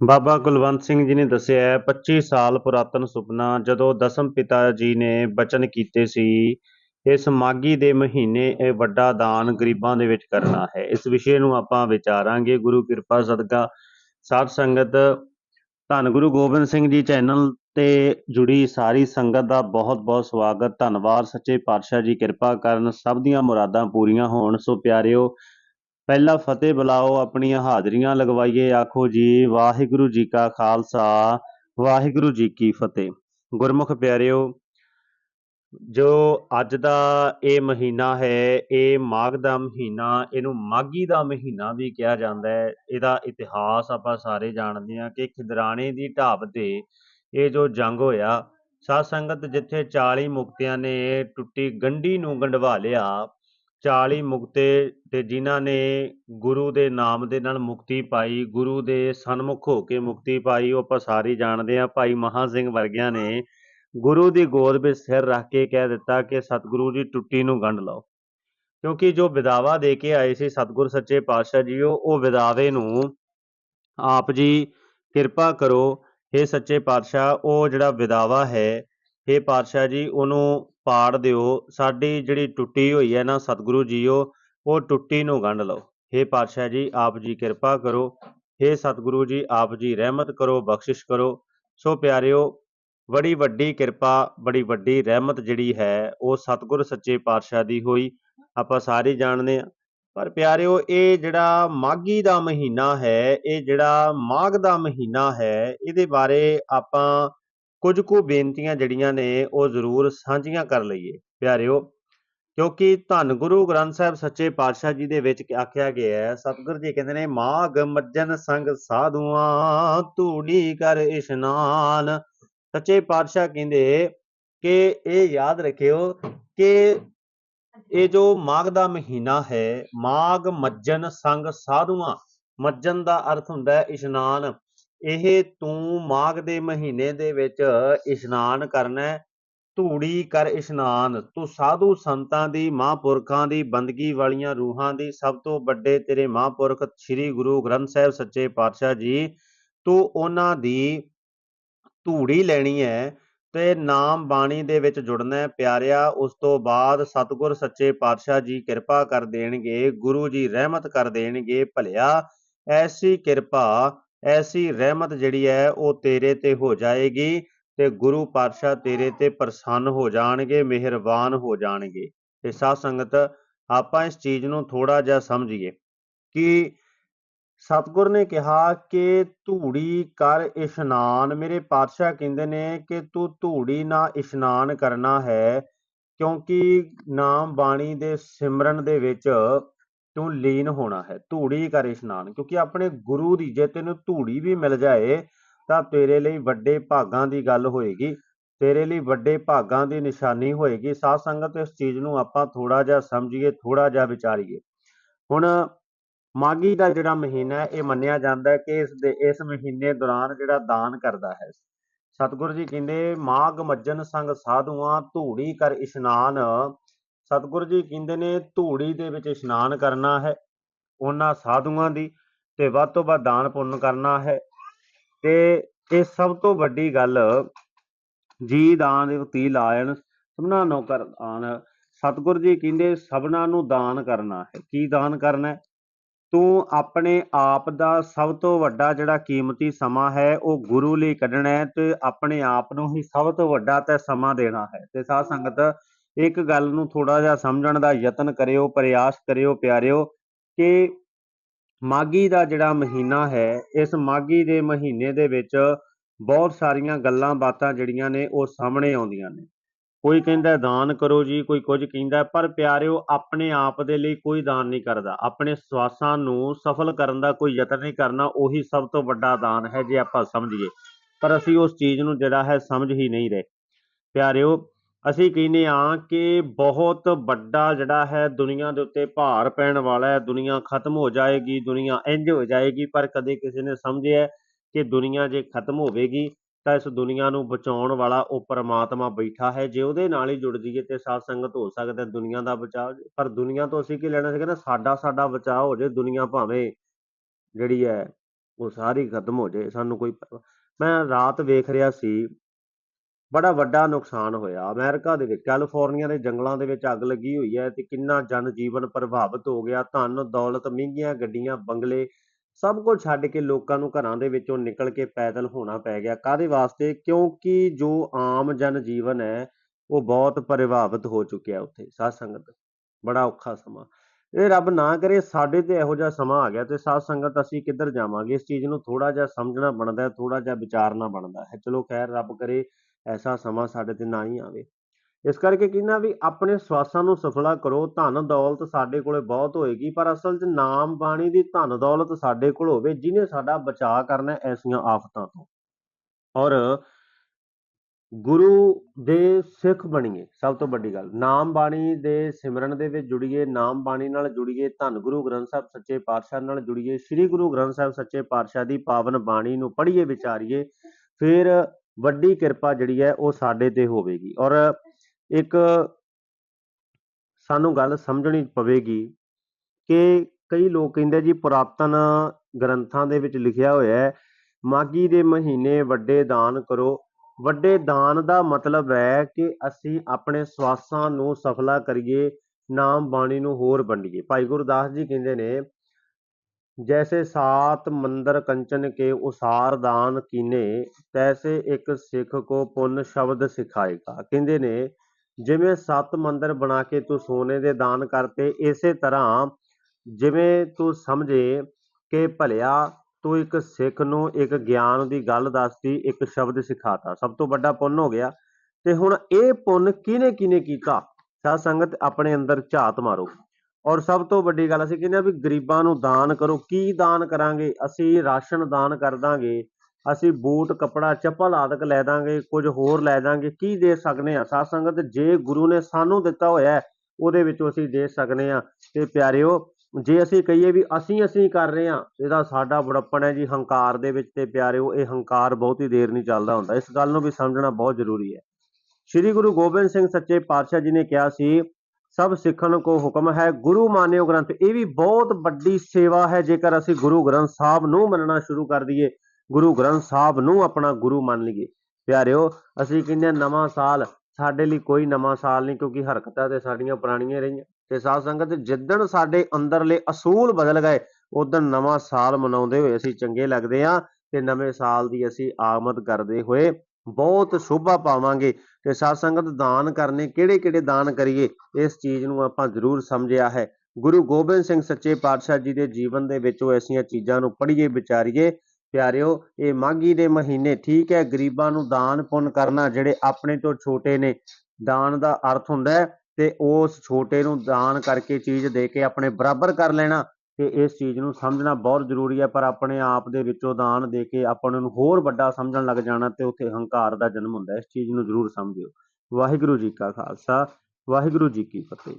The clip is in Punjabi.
ਬਾਬਾ ਕੁਲਵੰਤ ਸਿੰਘ ਜੀ ਨੇ ਦੱਸਿਆ ਹੈ 25 ਸਾਲ ਪੁਰਾਤਨ ਸੁਪਨਾ ਜਦੋਂ ਦਸਮ ਪਿਤਾ ਜੀ ਨੇ ਬਚਨ ਕੀਤੇ ਸੀ, ਇਸ ਮਾਗੀ ਦੇ ਮਹੀਨੇ ਇਹ ਵੱਡਾ ਦਾਨ ਗਰੀਬਾਂ ਦੇ ਵਿੱਚ ਕਰਨਾ ਹੈ। ਇਸ ਵਿਸ਼ੇ ਨੂੰ ਆਪਾਂ ਵਿਚਾਰਾਂਗੇ। ਗੁਰੂ ਕਿਰਪਾ ਸਦਕਾ ਸਾਧ ਸੰਗਤ, ਧੰਨ ਗੁਰੂ ਗੋਬਿੰਦ ਸਿੰਘ ਜੀ ਚੈਨਲ ਤੇ ਜੁੜੀ ਸਾਰੀ ਸੰਗਤ ਦਾ ਬਹੁਤ ਬਹੁਤ ਸਵਾਗਤ। ਧੰਨਵਾਦ, ਸੱਚੇ ਪਾਤਸ਼ਾਹ ਜੀ, ਕਿਰਪਾ ਕਰਨ। ਸਭ ਦੀਆਂ ਮੁਰਾਦਾਂ ਪੂਰੀਆਂ ਹੋਣ। ਸੋ ਪਿਆਰਿਓ ਪਹਿਲਾ ਫਤਿਹ ਬੁਲਾਓ, ਆਪਣੀਆਂ ਹਾਜ਼ਰੀਆਂ ਲਗਵਾਈਏ, ਆਖੋ ਜੀ, ਵਾਹਿਗੁਰੂ ਜੀ ਕਾ ਖਾਲਸਾ, ਵਾਹਿਗੁਰੂ ਜੀ ਕੀ ਫਤਿਹ। ਗੁਰਮੁਖ ਪਿਆਰਿਓ, ਜੋ ਅੱਜ ਦਾ ਇਹ ਮਹੀਨਾ ਹੈ, ਇਹ ਮਾਘ ਦਾ ਮਹੀਨਾ, ਇਹਨੂੰ ਮਾਘੀ ਦਾ ਮਹੀਨਾ ਵੀ ਕਿਹਾ ਜਾਂਦਾ ਹੈ। ਇਹਦਾ ਇਤਿਹਾਸ ਆਪਾਂ ਸਾਰੇ ਜਾਣਦੇ ਹਾਂ ਕਿ ਖਿਦਰਾਣੇ ਦੀ ਢਾਬ ਤੇ ਇਹ ਜੋ ਜੰਗ ਹੋਇਆ, ਸਾਧ ਸੰਗਤ ਜਿੱਥੇ 40 ਮੁਕਤਿਆਂ ਨੇ ਟੁੱਟੀ ਗੰਢੀ ਨੂੰ ਗੰਢਵਾ ਲਿਆ 40 ਮੁਕਤੇ ਤੇ ਜਿਨ੍ਹਾਂ ਨੇ ਗੁਰੂ ਦੇ ਨਾਮ ਦੇ ਨਾਲ ਮੁਕਤੀ ਪਾਈ, ਗੁਰੂ ਦੇ ਸਨਮੁਖ ਹੋ ਕੇ ਮੁਕਤੀ ਪਾਈ, ਉਹ ਆਪਾਂ ਸਾਰੇ ਜਾਣਦੇ ਆ ਭਾਈ ਮਹਾ ਸਿੰਘ ਵਰਗਿਆਂ ਨੇ ਗੁਰੂ ਦੀ ਗੋਦ ਵਿੱਚ ਸਿਰ ਰੱਖ ਕੇ ਕਹਿ ਦਿੱਤਾ ਕਿ ਸਤਿਗੁਰੂ ਜੀ, ਟੁੱਟੀ ਨੂੰ ਗੰਢ ਲਓ। ਕਿਉਂਕਿ ਜੋ ਵਿਦਾਵਾ ਦੇ ਕੇ ਆਏ ਸੀ ਸਤਿਗੁਰ ਸੱਚੇ ਪਾਤਸ਼ਾਹ ਜੀ, ਉਹ ਉਹ ਵਿਦਾਵੇ ਨੂੰ ਆਪ ਜੀ ਕਿਰਪਾ ਕਰੋ हे ਸੱਚੇ ਪਾਤਸ਼ਾਹ, ਉਹ ਜਿਹੜਾ ਵਿਦਾਵਾ ਹੈ हे ਪਾਤਸ਼ਾਹ ਜੀ, ਉਹਨੂੰ ਪਾੜ ਦਿਓ, ਸਾਡੀ ਜਿਹੜੀ ਟੁੱਟੀ ਹੋਈ ਹੈ ਨਾ ਸਤਿਗੁਰੂ ਜੀਓ, ਉਹ ਟੁੱਟੀ ਨੂੰ ਗੰਢ ਲਓ। हे ਪਾਤਸ਼ਾਹ ਜੀ, ਆਪ ਜੀ ਕਿਰਪਾ ਕਰੋ। हे ਸਤਿਗੁਰੂ ਜੀ, ਆਪ ਜੀ ਰਹਿਮਤ ਕਰੋ, ਬਖਸ਼ਿਸ਼ ਕਰੋ। ਸੋ ਪਿਆਰਿਓ, ਬੜੀ ਵੱਡੀ ਕਿਰਪਾ, ਬੜੀ ਵੱਡੀ ਰਹਿਮਤ ਜਿਹੜੀ ਹੈ, ਉਹ ਸਤਿਗੁਰ ਸੱਚੇ ਪਾਤਸ਼ਾਹ ਦੀ ਹੋਈ। ਆਪਾਂ ਸਾਰੇ ਜਾਣਦੇ ਆ ਪਰ ਪਿਆਰਿਓ, ਇਹ ਜਿਹੜਾ ਮਾਘੀ ਦਾ ਮਹੀਨਾ ਹੈ, ਇਹ ਜਿਹੜਾ ਮਾਘ ਦਾ ਮਹੀਨਾ ਹੈ, ਇਹਦੇ ਬਾਰੇ ਆਪਾਂ ਕੁਝ ਕੁ ਬੇਨਤੀਆਂ ਜਿਹੜੀਆਂ ਨੇ ਉਹ ਜ਼ਰੂਰ ਸਾਂਝੀਆਂ ਕਰ ਲਈਏ। ਪਿਆਰਿਓ, ਕਿਉਂਕਿ ਧੰਨ ਗੁਰੂ ਗ੍ਰੰਥ ਸਾਹਿਬ ਸੱਚੇ ਪਾਤਸ਼ਾਹ ਜੀ ਦੇ ਵਿੱਚ ਆਖਿਆ ਗਿਆ ਹੈ, ਸਤਿਗੁਰ ਜੀ ਕਹਿੰਦੇ ਨੇ, ਮਾਘ ਮੱਜਨ ਸੰਗ ਸਾਧੂਆਂ ਧੂੜੀ ਕਰ ਇਸ਼ਨਾਨ। ਸੱਚੇ ਪਾਤਸ਼ਾਹ ਕਹਿੰਦੇ ਕਿ ਇਹ ਯਾਦ ਰੱਖਿਓ ਕਿ ਇਹ ਜੋ ਮਾਘ ਦਾ ਮਹੀਨਾ ਹੈ, ਮਾਘ ਮੱਜਨ ਸੰਗ ਸਾਧੂਆਂ ਮੱਜਨ ਦਾ ਅਰਥ ਹੁੰਦਾ ਹੈ ਇਸ਼ਨਾਨ। ਇਹ ਤੂੰ ਮਾਘ ਦੇ ਮਹੀਨੇ ਦੇ ਵਿੱਚ ਇਸ਼ਨਾਨ ਕਰਨਾ ਧੂੜੀ ਕਰ ਇਸ਼ਨਾਨ। ਤੂੰ ਸਾਧੂ ਸੰਤਾਂ ਦੀ, ਮਹਾਂਪੁਰਖਾਂ ਦੀ, ਬੰਦਗੀ ਵਾਲੀਆਂ ਰੂਹਾਂ ਦੀ, ਸਭ ਤੋਂ ਵੱਡੇ ਤੇਰੇ ਮਹਾਂਪੁਰਖ ਸ੍ਰੀ ਗੁਰੂ ਗ੍ਰੰਥ ਸਾਹਿਬ ਸੱਚੇ ਪਾਤਸ਼ਾਹ ਜੀ, ਤੂੰ ਉਹਨਾਂ ਦੀ ਧੂੜੀ ਲੈਣੀ ਹੈ ਤੇ ਨਾਮ ਬਾਣੀ ਦੇ ਵਿੱਚ ਜੁੜਨਾ ਹੈ। ਪਿਆਰਿਆ, ਉਸ ਤੋਂ ਬਾਅਦ ਸਤਿਗੁਰ ਸੱਚੇ ਪਾਤਸ਼ਾਹ ਜੀ ਕਿਰਪਾ ਕਰ ਦੇਣਗੇ, ਗੁਰੂ ਜੀ ਰਹਿਮਤ ਕਰ ਦੇਣਗੇ। ਭਲਿਆ, ਐਸੀ ਕਿਰਪਾ ਐਸੀ ਰਹਿਮਤ ਜਿਹੜੀ ਹੈ ਉਹ ਤੇਰੇ ਤੇ ਹੋ ਜਾਏਗੀ ਤੇ ਗੁਰੂ ਪਾਤਸ਼ਾਹ ਤੇਰੇ ਤੇ ਪ੍ਰਸੰਨ ਹੋ ਜਾਣਗੇ, ਮਿਹਰਬਾਨ ਹੋ ਜਾਣਗੇ। ਤੇ ਸਾਧ ਸੰਗਤ, ਆਪਾਂ ਇਸ ਚੀਜ਼ ਨੂੰ ਥੋੜਾ ਜਿਹਾ ਸਮਝੀਏ ਕਿ ਸਤਿਗੁਰ ਨੇ ਕਿਹਾ ਕਿ ਧੂੜੀ ਕਰ ਇਸ਼ਨਾਨ। ਮੇਰੇ ਪਾਤਸ਼ਾਹ ਕਹਿੰਦੇ ਨੇ ਕਿ ਤੂੰ ਧੂੜੀ ਨਾਲ ਇਸ਼ਨਾਨ ਕਰਨਾ ਹੈ ਕਿਉਂਕਿ ਨਾਮ ਬਾਣੀ ਦੇ ਸਿਮਰਨ ਦੇ ਵਿੱਚ ਤੂੰ ਲੀਨ ਹੋਣਾ ਹੈ, ਧੂੜੀ ਕਰ ਇਸ਼ਨਾਨ, ਕਿਉਂਕਿ ਆਪਣੇ ਗੁਰੂ ਦੀ ਜੇ ਤੈਨੂੰ ਧੂੜੀ ਵੀ ਮਿਲ ਜਾਏ, ਤਾਂ ਤੇਰੇ ਲਈ ਵੱਡੇ ਭਾਗਾਂ ਦੀ ਗੱਲ ਹੋਏਗੀ, ਤੇਰੇ ਲਈ ਵੱਡੇ ਭਾਗਾਂ ਦੀ ਨਿਸ਼ਾਨੀ ਹੋਏਗੀ, ਸਾਧ ਸੰਗਤ ਇਸ ਚੀਜ਼ ਨੂੰ ਆਪਾਂ ਥੋੜਾ ਜਿਹਾ ਸਮਝੀਏ ਥੋੜਾ ਜਿਹਾ ਵਿਚਾਰੀਏ। ਹੁਣ ਮਾਘੀ ਦਾ ਜਿਹੜਾ ਮਹੀਨਾ ਹੈ, ਇਹ ਮੰਨਿਆ ਜਾਂਦਾ ਹੈ ਕਿ ਇਸ ਦੇ, ਇਸ ਮਹੀਨੇ ਦੌਰਾਨ ਜਿਹੜਾ ਦਾਨ ਕਰਦਾ ਹੈ। ਸਤਿਗੁਰੂ ਜੀ ਕਹਿੰਦੇ, ਮਾਘ ਮੱਜਨ ਸੰਗ ਸਾਧੂਆਂ ਧੂੜੀ ਕਰ ਇਸ਼ਨਾਨ ਸਤਿਗੁਰੂ ਜੀ ਕਹਿੰਦੇ ਨੇ, ਧੂੜੀ ਦੇ ਵਿੱਚ ਇਸ਼ਨਾਨ ਕਰਨਾ ਹੈ, ਉਹਨਾਂ ਸਾਧੂਆਂ ਦੀ ਤੇ ਵੱਧ ਤੋਂ ਵੱਧ ਦਾਨ ਪੁੰਨ ਕਰਨਾ ਹੈ। ਤੇ ਇਹ ਸਭ ਤੋਂ ਵੱਡੀ ਗੱਲ, ਜੀ ਦਾਨ ਉਤੀ ਲਾਇਣ ਸਭਨਾ ਨੌਕਰ ਦਾਨ। ਸਤਿਗੁਰੂ ਜੀ ਕਹਿੰਦੇ, ਸਭਨਾ ਨੂੰ ਦਾਨ ਕਰਨਾ ਹੈ। ਕੀ ਦਾਨ ਕਰਨਾ ਹੈ? ਤੂੰ ਆਪਣੇ ਆਪ ਦਾ ਸਭ ਤੋਂ ਵੱਡਾ ਜਿਹੜਾ ਕੀਮਤੀ ਸਮਾਂ ਹੈ, ਉਹ ਗੁਰੂ ਲਈ ਕੱਢਣਾ ਹੈ ਤੇ ਆਪਣੇ ਆਪ ਨੂੰ ਹੀ ਸਭ ਤੋਂ ਵੱਡਾ ਤੇ ਸਮਾਂ ਦੇਣਾ ਹੈ। ਤੇ ਸਾਧ ਸੰਗਤ ਇੱਕ ਗੱਲ ਨੂੰ ਥੋੜਾ ਜਿਹਾ ਸਮਝਣ ਦਾ ਯਤਨ ਕਰਿਓ, ਪ੍ਰਯਾਸ ਕਰਿਓ, ਪਿਆਰਿਓ ਕਿ ਮਾਗੀ ਦਾ ਜਿਹੜਾ ਮਹੀਨਾ ਹੈ, ਇਸ ਮਾਗੀ ਦੇ ਮਹੀਨੇ ਦੇ ਵਿੱਚ ਬਹੁਤ ਸਾਰੀਆਂ ਗੱਲਾਂ ਬਾਤਾਂ ਜਿਹੜੀਆਂ ਨੇ ਉਹ ਸਾਹਮਣੇ ਆਉਂਦੀਆਂ ਨੇ। ਕੋਈ ਕਹਿੰਦਾ ਦਾਨ ਕਰੋ ਜੀ, ਕੋਈ ਕੁਝ ਕਹਿੰਦਾ, ਪਰ ਪਿਆਰਿਓ ਆਪਣੇ ਆਪ ਦੇ ਲਈ ਕੋਈ ਦਾਨ ਨਹੀਂ ਕਰਦਾ। ਆਪਣੇ ਸਵਾਸਾਂ ਨੂੰ ਸਫਲ ਕਰਨ ਦਾ ਕੋਈ ਯਤਨ ਨਹੀਂ ਕਰਨਾ, ਉਹੀ ਸਭ ਤੋਂ ਵੱਡਾ ਦਾਨ ਹੈ ਜੇ ਆਪਾਂ ਸਮਝੀਏ। ਪਰ ਅਸੀਂ ਉਸ ਚੀਜ਼ ਨੂੰ ਜਿਹੜਾ ਹੈ ਸਮਝ ਹੀ ਨਹੀਂ ਰਹੇ। ਪਿਆਰਿਓ ਅਸੀਂ ਕਹਿੰਦੇ ਆ ਕਿ ਬਹੁਤ ਵੱਡਾ ਜਿਹੜਾ ਹੈ ਦੁਨੀਆ ਦੇ ਉੱਤੇ ਭਾਰ ਪੈਣ ਵਾਲਾ ਹੈ, ਦੁਨੀਆ ਖਤਮ ਹੋ ਜਾਏਗੀ, ਦੁਨੀਆ ਇੰਜ ਹੋ ਜਾਏਗੀ, ਪਰ ਕਦੇ ਕਿਸੇ ਨੇ ਸਮਝਿਆ ਕਿ ਦੁਨੀਆ ਜੇ ਖਤਮ ਹੋਵੇਗੀ ਤਾਂ ਇਸ ਦੁਨੀਆ ਨੂੰ ਬਚਾਉਣ ਵਾਲਾ ਉਹ ਪਰਮਾਤਮਾ ਬੈਠਾ ਹੈ, ਜੇ ਉਹਦੇ ਨਾਲ ਹੀ ਜੁੜ ਜਾਈਏ ਤੇ ਸਾਧ ਸੰਗਤ ਹੋ ਸਕਦਾ ਹੈ ਦੁਨੀਆ ਦਾ ਬਚਾਅ। ਪਰ ਦੁਨੀਆ ਤੋਂ ਅਸੀਂ ਕੀ ਲੈਣਾ ਸੀ ਕਹਿੰਦਾ ਸਾਡਾ ਸਾਡਾ ਬਚਾਅ ਹੋ ਜੇ ਦੁਨੀਆ ਭਾਵੇਂ ਜਿਹੜੀ ਹੈ ਉਹ ਸਾਰੀ ਖਤਮ ਹੋ ਜਾਏ, ਸਾਨੂੰ ਕੋਈ ਮੈਂ ਰਾਤ ਵੇਖ ਰਿਹਾ ਸੀ ਬੜਾ ਵੱਡਾ ਨੁਕਸਾਨ ਹੋਇਆ। ਅਮਰੀਕਾ ਦੇ ਵਿੱਚ, ਕੈਲੀਫੋਰਨੀਆ ਦੇ ਜੰਗਲਾਂ ਦੇ ਵਿੱਚ ਅੱਗ ਲੱਗੀ ਹੋਈ ਹੈ ਤੇ ਕਿੰਨਾ ਜਨ ਜੀਵਨ ਪ੍ਰਭਾਵਿਤ ਹੋ ਗਿਆ। ਧਨ, ਦੌਲਤ, ਮਹਿੰਗੀਆਂ ਗੱਡੀਆਂ, ਬੰਗਲੇ, ਸਭ ਕੁਝ ਛੱਡ ਕੇ ਲੋਕਾਂ ਨੂੰ ਘਰਾਂ ਦੇ ਵਿੱਚੋਂ ਨਿਕਲ ਕੇ ਪੈਦਲ ਹੋਣਾ ਪੈ ਗਿਆ। ਕਾਦੇ ਵਾਸਤੇ? ਕਿਉਂਕਿ ਜੋ ਆਮ ਜਨ ਜੀਵਨ ਹੈ, ਉਹ ਬਹੁਤ ਪ੍ਰਭਾਵਿਤ ਹੋ ਚੁੱਕਿਆ ਉੱਥੇ। ਸਾਧ ਸੰਗਤ, ਬੜਾ ਔਖਾ ਸਮਾਂ। ਇਹ ਰੱਬ ਨਾ ਕਰੇ, ਸਾਡੇ ਤੇ ਇਹੋ ਜਿਹਾ ਸਮਾਂ ਆ ਗਿਆ ਤੇ ਸਾਧ ਸੰਗਤ ਅਸੀਂ ਕਿੱਧਰ ਜਾਵਾਂਗੇ? ਇਸ ਚੀਜ਼ ਨੂੰ ਥੋੜਾ ਜਿਹਾ ਸਮਝਣਾ ਬਣਦਾ ਹੈ ਥੋੜਾ ਜਿਹਾ ਵਿਚਾਰਨਾ ਬਣਦਾ ਹੈ। ਚਲੋ ਖੈਰ, ਰੱਬ ਕਰੇ ਐਸਾ ਸਮਾਂ ਸਾਡੇ ਤੇ ਨਾ ਹੀ ਆਵੇ। ਇਸ ਕਰਕੇ ਕਹਿੰਦਾ ਵੀ ਆਪਣੇ ਸਵਾਸਾਂ ਨੂੰ ਸਫਲਾ ਕਰੋ, ਧਨ ਦੌਲਤ ਸਾਡੇ ਕੋਲੇ ਬਹੁਤ ਹੋਏਗੀ, ਪਰ ਅਸਲ 'ਚ ਨਾਮ ਬਾਣੀ ਦੀ ਧਨ ਦੌਲਤ ਸਾਡੇ ਕੋਲ ਹੋਵੇ, ਜਿਹਨੇ ਸਾਡਾ ਬਚਾਅ ਕਰਨਾ ਐਸੀਆਂ ਆਫਤਾਂ ਤੋਂ। ਔਰ ਗੁਰੂ ਦੇ ਸਿੱਖ ਬਣੀਏ, ਸਭ ਤੋਂ ਵੱਡੀ ਗੱਲ, ਨਾਮ ਬਾਣੀ ਦੇ ਸਿਮਰਨ ਦੇ ਵਿੱਚ ਜੁੜੀਏ, ਨਾਮ ਬਾਣੀ ਨਾਲ ਜੁੜੀਏ, ਧੰਨ ਗੁਰੂ ਗ੍ਰੰਥ ਸਾਹਿਬ ਸੱਚੇ ਪਾਤਸ਼ਾਹ ਨਾਲ ਜੁੜੀਏ, ਸ੍ਰੀ ਗੁਰੂ ਗ੍ਰੰਥ ਸਾਹਿਬ ਸੱਚੇ ਪਾਤਸ਼ਾਹ ਦੀ ਪਾਵਨ ਬਾਣੀ ਨੂੰ ਪੜ੍ਹੀਏ, ਵਿਚਾਰੀਏ, ਫਿਰ ਵੱਡੀ ਕਿਰਪਾ ਜਿਹੜੀ ਹੈ ਉਹ ਸਾਡੇ ਤੇ ਹੋਵੇਗੀ ਔਰ ਇੱਕ ਸਾਨੂੰ ਗੱਲ ਸਮਝਣੀ ਪਵੇਗੀ ਕਿ ਕਈ ਲੋਕ ਕਹਿੰਦੇ ਜੀ ਪੁਰਾਤਨ ਗ੍ਰੰਥਾਂ ਦੇ ਵਿੱਚ ਲਿਖਿਆ ਹੋਇਆ ਹੈ ਮਾਗੀ ਦੇ ਮਹੀਨੇ ਵੱਡੇ ਦਾਨ ਕਰੋ। ਵੱਡੇ ਦਾਨ ਦਾ ਮਤਲਬ ਹੈ ਕਿ ਅਸੀਂ ਆਪਣੇ ਸਵਾਸਾਂ ਨੂੰ ਸਫਲਾ ਕਰੀਏ ਨਾਮ ਬਾਣੀ ਨੂੰ ਹੋਰ ਵੰਡੀਏ। ਭਾਈ ਗੁਰਦਾਸ ਜੀ ਕਹਿੰਦੇ ਨੇ ਜੈਸੇ ਸਾਤ ਮੰਦਰ ਕੰਚਨ ਕੇ ਉਸਾਰ ਦਾਨ ਕੀਨੇ ਤੈਸੇ ਇੱਕ ਸਿੱਖ ਕੋ ਪੁੰਨ ਸ਼ਬਦ ਸਿਖਾਏਗਾ ਕਹਿੰਦੇ ਨੇ ਜਿਵੇਂ ਸੱਤ ਮੰਦਰ ਬਣਾ ਕੇ ਤੂੰ ਸੋਨੇ ਦੇ ਦਾਨ ਕਰਤੇ ਇਸੇ ਤਰ੍ਹਾਂ ਜਿਵੇਂ ਤੂੰ ਸਮਝੇ ਕਿ ਭਲਿਆ ਤੂੰ ਇੱਕ ਸਿੱਖ ਨੂੰ ਇੱਕ ਗਿਆਨ ਦੀ ਗੱਲ ਦੱਸਤੀ ਇੱਕ ਸ਼ਬਦ ਸਿਖਾਤਾ ਸਭ ਤੋਂ ਵੱਡਾ ਪੁੰਨ ਹੋ ਗਿਆ ਤੇ ਹੁਣ ਇਹ ਪੁੰਨ ਕਿਹਨੇ ਕਿਹਨੇ ਕੀਤਾ ਸਾਧ ਸੰਗਤ ਆਪਣੇ ਅੰਦਰ ਝਾਤ ਮਾਰੋ ਔਰ ਸਭ ਤੋਂ ਵੱਡੀ ਗੱਲ ਅਸੀਂ ਕਹਿੰਦੇ ਆ ਵੀ ਗਰੀਬਾਂ ਨੂੰ ਦਾਨ ਕਰੋ। ਕੀ ਦਾਨ ਕਰਾਂਗੇ? ਅਸੀਂ ਰਾਸ਼ਨ ਦਾਨ ਕਰ ਦਾਂਗੇ, ਅਸੀਂ ਬੂਟ, ਕੱਪੜਾ, ਚੱਪਲ ਆਦਿਕ ਲੈ ਦਾਂਗੇ, ਕੁਝ ਹੋਰ ਲੈ ਦਾਂਗੇ। ਕੀ ਦੇ ਸਕਨੇ ਆ ਸਾਧ ਸੰਗਤ, ਜੇ ਗੁਰੂ ਨੇ ਸਾਨੂੰ ਦਿੱਤਾ ਹੋਇਆ ਉਹਦੇ ਵਿੱਚੋਂ ਅਸੀਂ ਦੇ ਸਕਨੇ ਆ ਤੇ ਪਿਆਰਿਓ, ਜੇ ਅਸੀਂ ਕਹੀਏ ਵੀ ਅਸੀਂ ਅਸੀਂ ਕਰ ਰਹੇ ਆ ਇਹਦਾ ਸਾਡਾ ਬੜਪਣ ਹੈ ਜੀ, ਹੰਕਾਰ ਦੇ ਵਿੱਚ। ਤੇ ਪਿਆਰਿਓ, ਇਹ ਹੰਕਾਰ ਬਹੁਤ ਹੀ ਦੇਰ ਨਹੀਂ ਚੱਲਦਾ ਹੁੰਦਾ। ਇਸ ਗੱਲ ਨੂੰ ਵੀ ਸਮਝਣਾ ਬਹੁਤ ਜ਼ਰੂਰੀ ਹੈ। ਸ੍ਰੀ ਗੁਰੂ ਗੋਬਿੰਦ ਸਿੰਘ ਸੱਚੇ ਪਾਤਸ਼ਾਹ ਜੀ ਨੇ ਕਿਹਾ ਸੀ ਸਭ ਸਿੱਖਣ ਕੋ ਹੁਕਮ ਹੈ। ਗੁਰੂ ਮਾਨਿਓ ਗ੍ਰੰਥ, ਇਹ ਵੀ ਬਹੁਤ ਵੱਡੀ ਸੇਵਾ ਹੈ। ਜੇਕਰ ਅਸੀਂ ਗੁਰੂ ਗ੍ਰੰਥ ਸਾਹਿਬ ਨੂੰ ਮੰਨਣਾ ਸ਼ੁਰੂ ਕਰ ਦਈਏ, ਗੁਰੂ ਗ੍ਰੰਥ ਸਾਹਿਬ ਨੂੰ ਆਪਣਾ ਗੁਰੂ ਮੰਨ ਲਈਏ। ਪਿਆਰਿਓ, ਅਸੀਂ ਕਹਿੰਦੇ ਹਾਂ ਨਵਾਂ ਸਾਲ, ਸਾਡੇ ਲਈ ਕੋਈ ਨਵਾਂ ਸਾਲ ਨਹੀਂ, ਕਿਉਂਕਿ ਹਰਕਤਾਂ ਤੇ ਸਾਡੀਆਂ ਪੁਰਾਣੀਆਂ ਰਹੀਆਂ। ਤੇ ਸਾਧ ਸੰਗਤ, ਜਿੱਦਣ ਸਾਡੇ ਅੰਦਰਲੇ ਅਸੂਲ ਬਦਲ ਗਏ ਉਦੋਂ ਨਵਾਂ ਸਾਲ ਮਨਾਉਂਦੇ ਹੋਏ ਅਸੀਂ ਚੰਗੇ ਲੱਗਦੇ ਹਾਂ ਤੇ ਨਵੇਂ ਸਾਲ ਦੀ ਅਸੀਂ ਆਮਦ ਕਰਦੇ ਹੋਏ ਬਹੁਤ ਸ਼ੋਭਾ ਪਾਵਾਂਗੇ ਤੇ ਸਾਧ ਸੰਗਤ ਦਾਨ ਕਰਨੇ ਕਿਹੜੇ ਕਿਹੜੇ ਦਾਨ ਕਰੀਏ, ਇਸ ਚੀਜ਼ ਨੂੰ ਆਪਾਂ ਜ਼ਰੂਰ ਸਮਝਿਆ ਹੈ। ਗੁਰੂ ਗੋਬਿੰਦ ਸਿੰਘ ਸੱਚੇ ਪਾਤਸ਼ਾਹ ਜੀ ਦੇ ਜੀਵਨ ਦੇ ਵਿੱਚੋਂ ਐਸੀਆਂ ਚੀਜ਼ਾਂ ਨੂੰ ਪੜ੍ਹੀਏ, ਵਿਚਾਰੀਏ। ਪਿਆਰਿਓ, ਇਹ ਮਾਘੀ ਦੇ ਮਹੀਨੇ ਠੀਕ ਹੈ, ਗਰੀਬਾਂ ਨੂੰ ਦਾਨ ਪੁੰਨ ਕਰਨਾ ਜਿਹੜੇ ਆਪਣੇ ਤੋਂ ਛੋਟੇ ਨੇ, ਦਾਨ ਦਾ ਅਰਥ ਹੁੰਦਾ ਹੈ ਤੇ ਉਸ ਛੋਟੇ ਨੂੰ ਦਾਨ ਕਰਕੇ ਚੀਜ਼ ਦੇ ਕੇ ਆਪਣੇ ਬਰਾਬਰ ਕਰ ਲੈਣਾ। ਤੇ ਇਸ ਚੀਜ਼ ਨੂੰ ਸਮਝਣਾ ਬਹੁਤ ਜ਼ਰੂਰੀ ਹੈ, ਪਰ ਆਪਣੇ ਆਪ ਦੇ ਵਿੱਚੋਂ ਦਾਨ ਦੇ ਕੇ ਆਪਾਂ ਨੂੰ ਹੋਰ ਵੱਡਾ ਸਮਝਣ ਲੱਗ ਜਾਣਾ ਤੇ ਉੱਥੇ ਹੰਕਾਰ ਦਾ ਜਨਮ ਹੁੰਦਾ ਇਸ ਚੀਜ਼ ਨੂੰ ਜ਼ਰੂਰ ਸਮਝਿਓ। ਵਾਹਿਗੁਰੂ ਜੀ ਕਾ ਖਾਲਸਾ, ਵਾਹਿਗੁਰੂ ਜੀ ਕੀ ਫਤਿਹ।